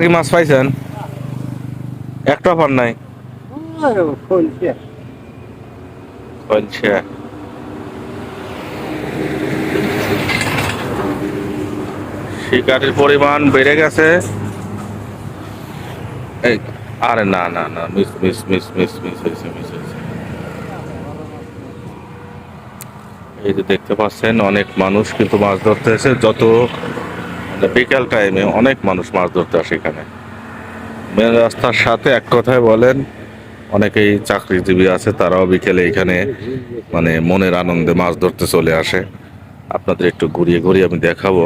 কি মাছ পাইছেন? একটা পান নাই। শিকারের পরিমাণ বেড়ে গেছে। এই আরে না না না miss miss miss miss miss হয়েছে মিস হয়েছে। এই যে দেখতে পাচ্ছেন অনেক মানুষ কিন্তু মাছ ধরতে এসে যত বিকেল টাইমে অনেক মানুষ মাছ ধরতে আসে এখানে। মেন রাস্তার সাথে এক কথায় বলেন, অনেকেই চাকরিজীবী আছে, তারাও বিকেলে এখানে মানে মনের আনন্দে মাছ ধরতে চলে আসে। আপনাদের একটু ঘুরিয়ে ঘুরিয়ে আমি দেখাবো।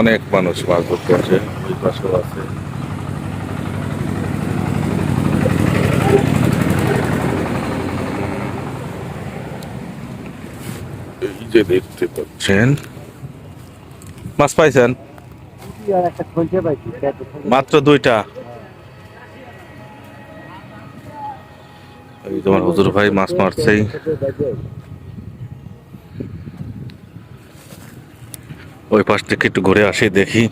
অনেক মানুষ মাছ ধরতে আসে, ওই পাশেও আছে এই যে দেখতে পাচ্ছেন মাছ পাইছেন? মাত্র দুইটা। এই তোমার হুজুর ভাই মাছ মারছেই। ওই পাশ থেকে একটু ঘুরে আসি, দেখি।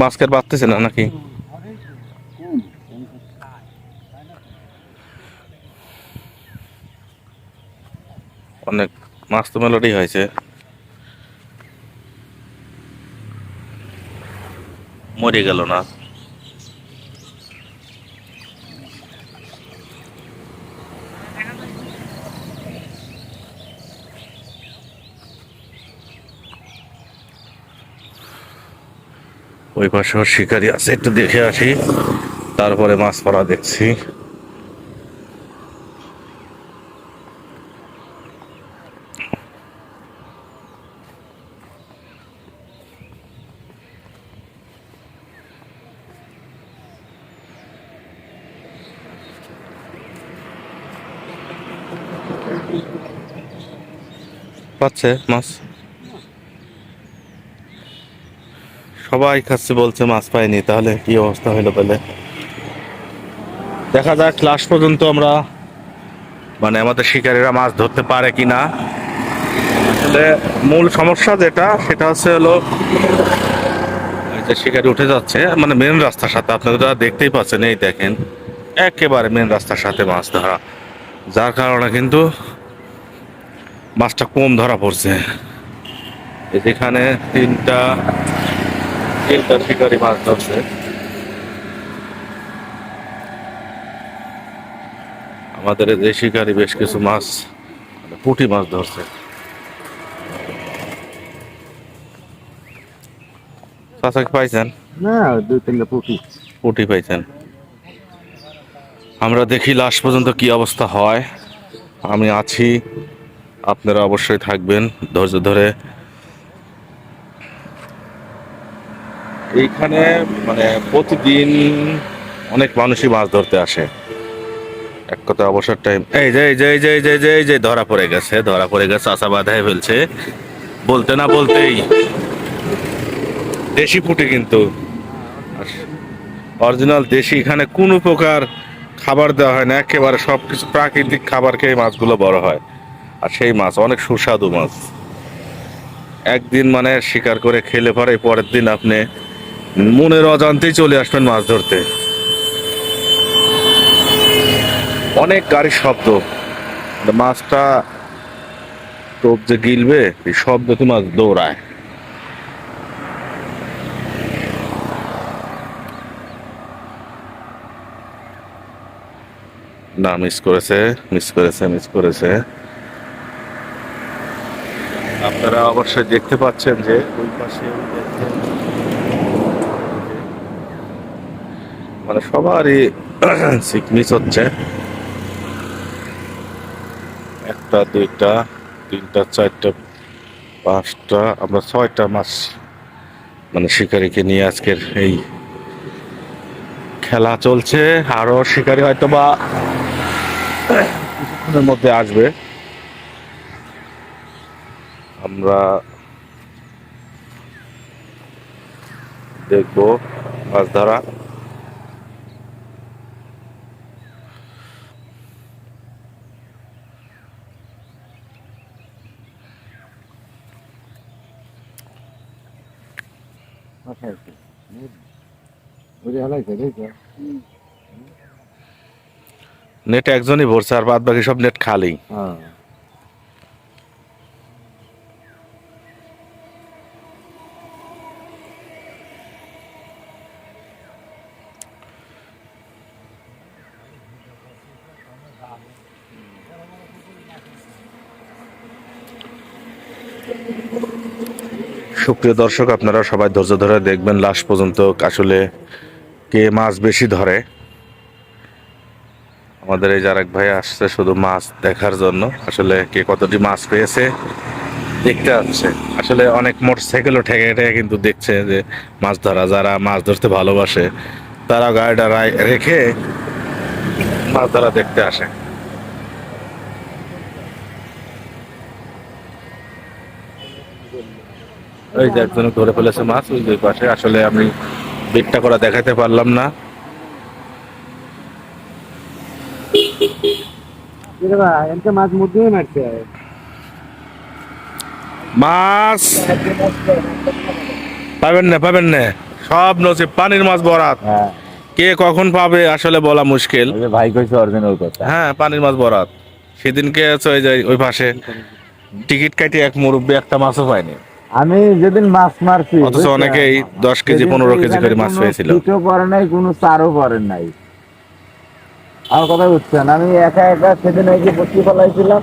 মাছকের বাড়তেছে না নাকি অনেক মাছ তো মেলোডি হয়েছে। মরে গেল না। ওই পাশে শিকারি আছে, একটু দেখে আসি। তারপরে মাছ পড়া দেখছি। পাচ্ছে মাছ। সবাই খাচ্ছে বলছে মাছ পাইনি, তাহলে কি অবস্থা হলো তাহলে? দেখা যাক লাস্ট পর্যন্ত আমরা মানে আমাদের শিকারীরা মাছ ধরতে পারে কিনা। আসলে মূল সমস্যা যেটা, সেটা হচ্ছে হলো শিকারি উঠে যাচ্ছে মানে মেন রাস্তার সাথে, আপনারা দেখতেই পাচ্ছেন, এই দেখেন, একেবারে মেন রাস্তার সাথে মাছ ধরা। যার কারণে কিন্তু মাছটা কম ধরা পড়ছে। যেখানে তিনটা তিনটা শিকারি মাছ ধরছে। আমাদের এই যে শিকারি বেশ কিছু মাছ মানে পুঁটি মাছ ধরছে। কি পাইছেন? না দুই তিনটা পুকি পুঁটি পাইছেন। আমরা দেখি লাস্ট পর্যন্ত কি অবস্থা হয়। আমি আছি আপনারা অবশ্যই থাকবেন ধৈর্য ধরে। এইখানে মানে প্রতিদিন অনেক মানুষই মাছ ধরতে আসে। এক কথা অবসর টাইম এই যে এই যে এই যে এই যে এই যে ধরা পড়ে গেছে, ধরা পড়ে গেছে, আশা বাধায় ফেলছে। বলতে না বলতেই দেশি পুঁটি কিন্তু। অরিজিনাল দেশি, এখানে কোনো প্রকার খাবার দেওয়া হয় না। একেবারে সব কিছু প্রাকৃতিক খাবার খেয়ে মাছগুলো বড় হয়। আর সেই মাছ, অনেক সুস্বাদু মাছ। একদিন মানে শিকার করে খেলে পরে পরের দিন আপনি মনের অজান্তেই চলে আসবেন মাছ ধরতে। অনেক গাড়ির শব্দ। মাছটা টোপ যে গিলবে, এই শব্দতে মাছ দৌড়ায়। না মিস করেছে মিস করেছে মিস করেছে। আপনারা অবশ্যই দেখতে পাচ্ছেন যে ওই পাশে মানে সবারই মিস হচ্ছে। একটা, দুইটা, তিনটা, চারটা, পাঁচটা, আমরা ছয়টা মাস মানে শিকারিকে নিয়ে আজকের এই খেলা চলছে। আরও শিকারি হয়তো বা কিছুক্ষণের মধ্যে আসবে। আমরা দেখব মাছ ধরা নেট একজনই ভরছে আর বাদ বাকি সব নেট খালি। হ্যাঁ। সুপ্রিয় দর্শক, আপনারা সবাই ধৈর্য ধরে দেখবেন লাস্ট পর্যন্ত আসলে কে মাছ বেশি ধরে। আমাদের এই যার এক ভাই আসছে শুধু মাছ দেখার জন্য। আসলে কে কতটি মাছ পেয়েছে দেখতে আসছে। আসলে অনেক মোটর সাইকেলও ঠেকে ঠেকে কিন্তু দেখছে যে মাছ ধরা, যারা মাছ ধরতে ভালোবাসে তারা গাড়িটা রেখে মাছ ধরা দেখতে আসে। ওই যে একজন ধরে ফেলেছে মাছ ওই দুই পাশে। আসলে আমি বিটটা করা দেখাতে পারলাম না। এরে বা এনকে মাছ মুদ্রে মারছে। মাছ! পাবেন না পাবেন না। সব নসিব পানির মাছ বরাত। হ্যাঁ। কে কখন পাবে আসলে বলা মুশকিল। ভাই কইছে অরিজিনাল কথা। হ্যাঁ পানির মাছ বরাত। সেদিনকে হচ্ছে ওই যে ওই পাশে। টিকিট কাটি এক মুরব্বী একটা মাছও পায়নি। আমি যেদিন মাছ মারছি অথচ অনেকেই দশ কেজি পনেরো কেজি করে মাছ পেয়েছিল পিঠও পরে নাই কোনো চারও পরে নাই। আমার কথা বুঝছেন আমি একা একা সেদিন ওই যে বসি ফলাইছিলাম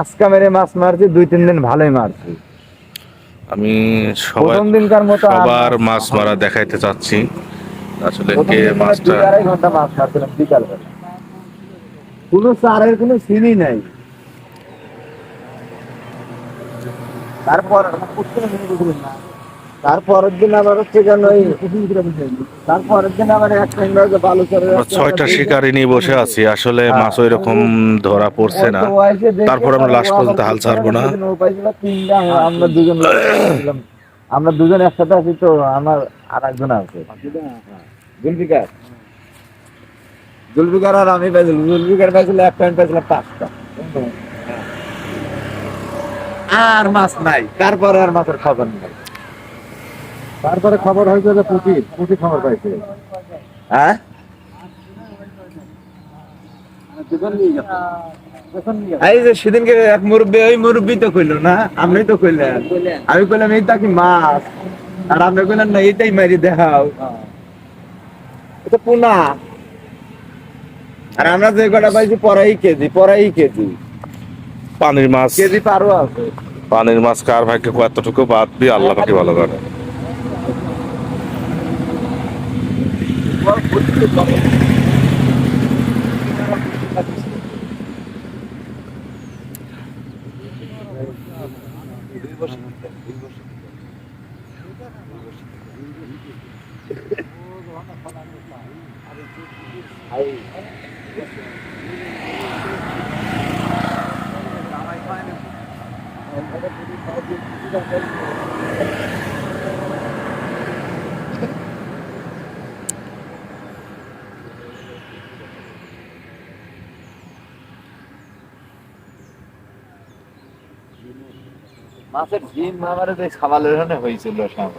আজকা মেরে মাছ মারছি দুই তিন দিন ভালোই মারছি। আমি প্রথম দিনকার মতো আর সবার মাছ মারা দেখাইতে চাচ্ছি। আসলে কে মাছটা আড়াই ঘণ্টা মাছ মারছিলাম বিকাল বেলা কোনো সারের কোনো সিনই নাই। তারপর তারপরের দিন আবার হচ্ছে কেন ওই তারপরের দিন আবার এক সঙ্গে ওই যে বালুচরের আমরা ছয়টা শিকারি নিয়ে বসে আছি আসলে হ্যাঁ। মাছ ওই রকম ধরা পড়ছে না। তারপর আমরা পর্যন্ত হাল ছাড়বো না। আমরা দুজন আমরা দুজন একসাথে আছি তো আমার আর একজন আছে। জুলফিকার। জুলফিকার আর আমি পাইছিলাম জুলফিকার পাইছিল এক পয়েন্ট পাইছিলাম পাঁচটা। আর মাছ নাই। তারপরে আর মাছের খবর নাই। তারপরে খবর হয়েছে যে পুঁটি পুঁটি খবর পাইছে। হ্যাঁ? এই যে সেদিনকে এক মুরব্বী ওই মুরব্বী তো কইলো না আপনি তো কইলেন আমি কইলাম এইটা কি মাছ? আর আপনি কইলেন না এইটাই মারি দেখাও। এটা পুনা। আর আমরা যে কটা পাইছি পরাই কেজি পরাই কেজি। পানির মাছ। কেজি পারো আছে। পানির মাছ কার ভাগ্যে কতটুকু বাদ দিয়ে আল্লাহ পাকি ভালো করে মাছের ডিম আমার যে খাবারের ওখানে হয়েছিল সব,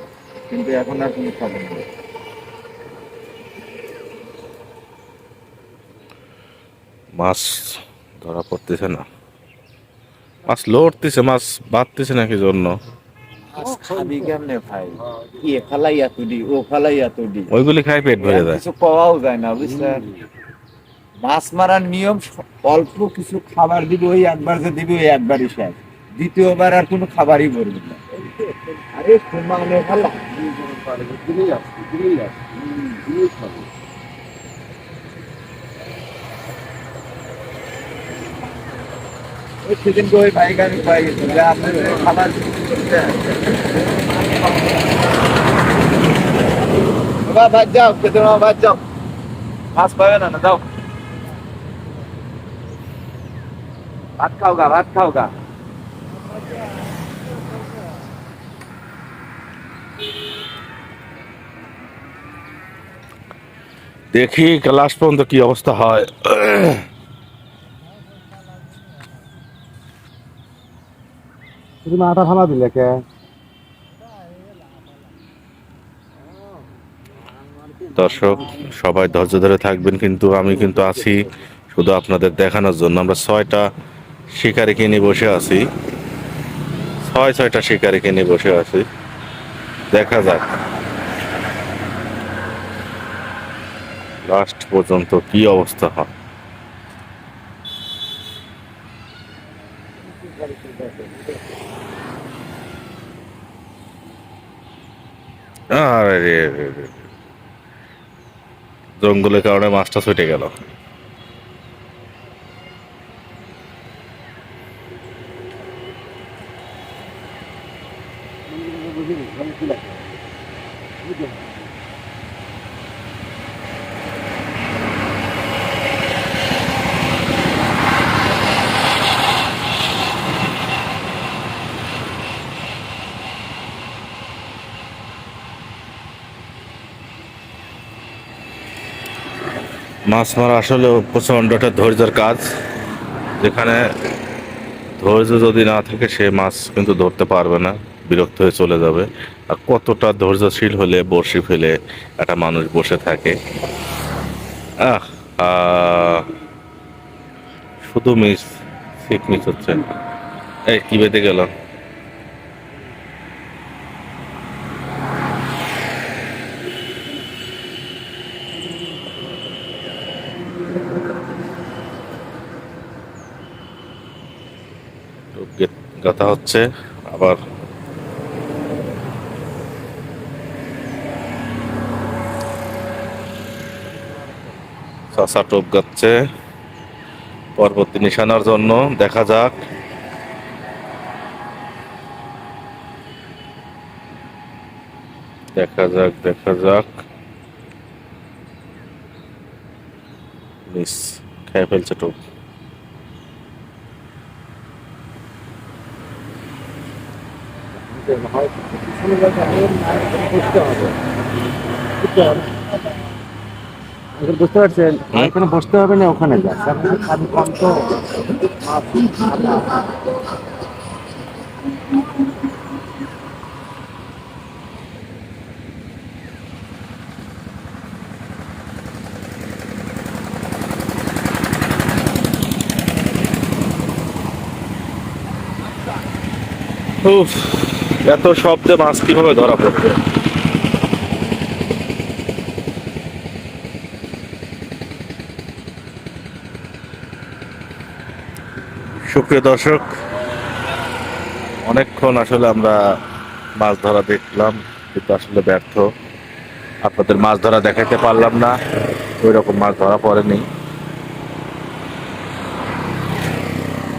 কিন্তু এখন আর কোনো খবর নেই। মাছ ধরা পড়তেছে না। মাছ লড়তেছে মাছ বাঁধতেছে নাকি জন্য? খাবি কেমনে ভাই? কি ফালাইয়া তুডি ও ফালাইয়া তুডি ওইগুলি খাই পেট ভরে যায়। কিছু পাওয়াও যায় না মাছ মারার নিয়ম অল্প কিছু খাবার দিব ওই একবার যে দিবি ওই একবারই শেষ। দ্বিতীয়বার আর কোনো খাবারই না। আরে মানে ভালো। সেদিনকে ওই ভাইকে আমি পাই গেছি যে আপনি খাবার বাবা, ভাত যাও, খেতে মামা ভাত যাও। মাছ পাবে না না, যাও। ভাত খাও গা, ভাত খাও গা। দেখি, ক্লাস পর্যন্ত কি অবস্থা হয়। তুমি আটা ফালা দিলে কে? দর্শক, সবাই ধৈর্য ধরে থাকবেন, কিন্তু আমি কিন্তু আছি শুধু আপনাদের দেখানোর জন্য। আমরা ছয়টা শিকারিকে কিনে বসে আছি। ছয় ছয়টা শিকারিকে কিনে বসে আছি। দেখা যাক। লাস্ট পর্যন্ত কি অবস্থা হয়। জঙ্গলের কারণে মাছটা ছুটে গেল। মাছ মারা আসলে প্রচণ্ড একটা ধৈর্যের কাজ। যেখানে ধৈর্য যদি না থাকে, সে মাছ কিন্তু ধরতে পারবে না, বিরক্ত হয়ে চলে যাবে। আর কতটা ধৈর্যশীল হলে বড়শি ফেলে একটা মানুষ বসে থাকে। আহ শুধু মিস ঠিক মিস হচ্ছে। এই, কি বেঁধে গেল গাথা হচ্ছে, আবার চাষা টোপ গাচ্ছে। পরবর্তী নিশানার জন্য দেখা যাক। দেখা যাক দেখা যাক। মিস, খেয়ে ফেলছে টোপ। এখন বুঝতে পারছেন? এখানে বসতে হবে না ওখানে যা কম তো উফ, এত শব্দে মাছ কীভাবে ধরা পড়বে? সুপ্রিয় দর্শক, অনেকক্ষণ আসলে আমরা মাছ ধরা দেখলাম, কিন্তু আসলে ব্যর্থ। আপনাদের মাছ ধরা দেখাতে পারলাম না ওই রকম মাছ ধরা পড়েনি।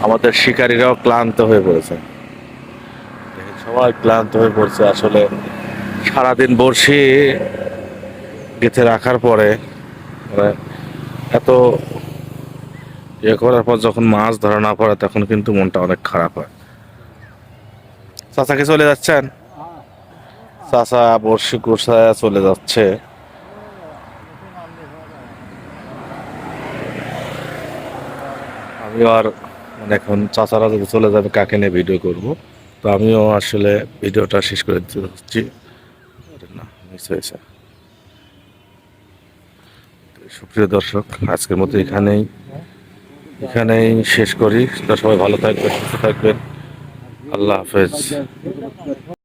আমাদের শিকারীরাও ক্লান্ত হয়ে পড়েছে। সবাই ক্লান্ত হয়ে পড়ছে। আসলে সারাদিন বড়শি গেঁথে রাখার পরে মানে এত ইয়ে করার পর যখন মাছ ধরা না পড়ে, তখন কিন্তু মনটা অনেক খারাপ হয়। চাচাকে চলে যাচ্ছেন? চাচা বড়শি কুসায় চলে যাচ্ছে। আমি আর মানে এখন চাচারা যদি চলে যাবে, কাকে নিয়ে ভিডিও করব? তো আমিও আসলে ভিডিওটা শেষ করে দিতে হচ্ছি। সুপ্রিয় দর্শক, আজকের মতো এখানেই এখানেই শেষ করি। তো সবাই ভালো থাকবেন, সুস্থ থাকবেন। আল্লাহ হাফেজ।